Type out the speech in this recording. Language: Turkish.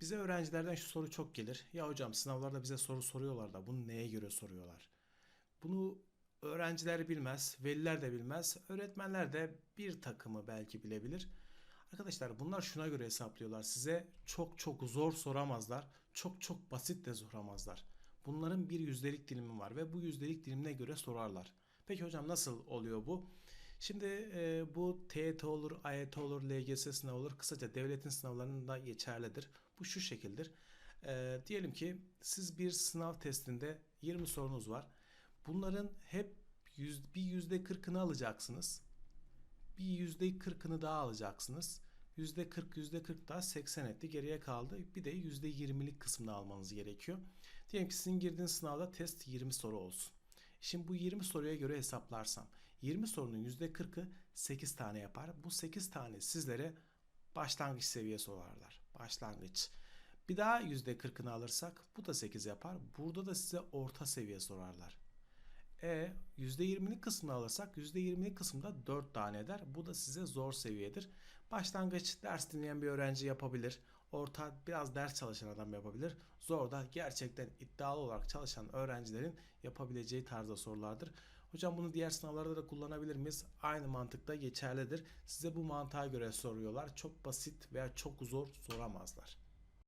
Bize öğrencilerden şu soru çok gelir. Ya hocam sınavlarda bize soru soruyorlar da bunu neye göre soruyorlar? Bunu öğrenciler bilmez, veliler de bilmez, öğretmenler de bir takımı belki bilebilir. Arkadaşlar bunlar şuna göre hesaplıyorlar. Size çok çok zor soramazlar. Çok çok basit de soramazlar. Bunların bir yüzdelik dilimi var ve bu yüzdelik dilimine göre sorarlar. Peki hocam nasıl oluyor bu? Şimdi e, bu TYT olur, AYT olur, LGS sınavı olur. Kısaca devletin sınavlarında geçerlidir. Bu şu şekildir. E, diyelim ki siz bir sınav testinde 20 sorunuz var. Bunların hep yüz, bir yüzde kırkını alacaksınız. Bir yüzde kırkını daha alacaksınız. Yüzde 40, yüzde 40 daha 80 etti. Geriye kaldı. Bir de yüzde 20'lik kısmını almanız gerekiyor. Diyelim ki sizin girdiğiniz sınavda test 20 soru olsun. Şimdi bu 20 soruya göre hesaplarsam 20 sorunun %40'ı 8 tane yapar. Bu 8 tane sizlere başlangıç seviye sorarlar. Başlangıç. Bir daha %40'ını alırsak bu da 8 yapar. Burada da size orta seviye sorarlar. E %20'lik kısmını alırsak %20'lik kısımda 4 tane eder. Bu da size zor seviyedir. Başlangıç ders dinleyen bir öğrenci yapabilir. Orta biraz ders çalışan adam yapabilir. Zor da gerçekten iddialı olarak çalışan öğrencilerin yapabileceği tarzda sorulardır. Hocam bunu diğer sınavlarda da kullanabilir miyiz? Aynı mantıkta geçerlidir. Size bu mantığa göre soruyorlar. Çok basit veya çok zor soramazlar.